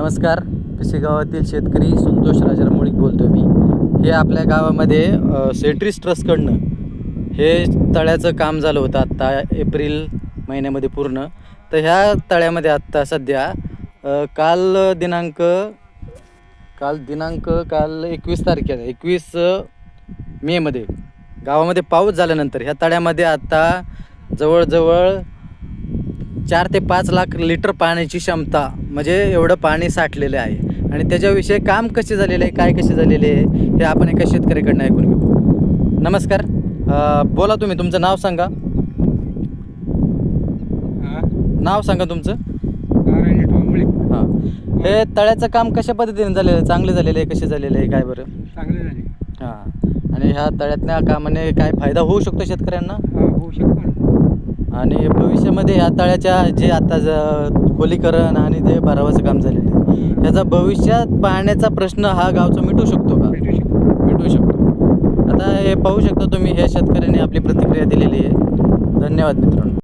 नमस्कार. पिसे गावातील शेतकरी संतोष राजा मुळीक बोलतो मी. हे आपल्या गावामध्ये अ, सेट्रिस ट्रस्टकडनं हे तळ्याचं काम झालं होतं आत्ता एप्रिल महिन्यामध्ये पूर्ण. तर ह्या तळ्यामध्ये आत्ता सध्या काल दिनांक काल दिनांक काल एकवीस तारखेला एकवीस मेमध्ये गावामध्ये पाऊस झाल्यानंतर ह्या तळ्यामध्ये आत्ता जवळजवळ चार ते पाच लाख लिटर पाण्याची क्षमता म्हणजे एवढं पाणी साठलेलं आहे. आणि त्याच्याविषयी काम कसे झालेले आहे काय कसे झालेले आहे हे आपण एका शेतकऱ्याकडनं ऐकून घेऊ. नमस्कार. बोला तुम्ही तुमचं नाव सांगा. हा, नाव सांगा तुमचं. हां. हे तळ्याचं काम कशा पद्धतीने झालेलं आहे चांगले झालेले आहे कसे झालेले आहे काय बरं? चांगले झाले हां. आणि ह्या तळ्यातल्या कामाने काय फायदा होऊ शकतो शेतकऱ्यांना? होऊ शकतो आणि भविष्यामध्ये ह्या तळ्याच्या जे आता ज खोलीकरण आणि जे भरावाचं काम झालेलं आहे ह्याचा भविष्यात पाहण्याचा प्रश्न हा गावचा मिटू शकतो का? भेटू शकतो. मिटू शकतो. आता हे पाहू शकता तुम्ही ह्या शेतकऱ्याने आपली प्रतिक्रिया दिलेली आहे. धन्यवाद मित्रांनो.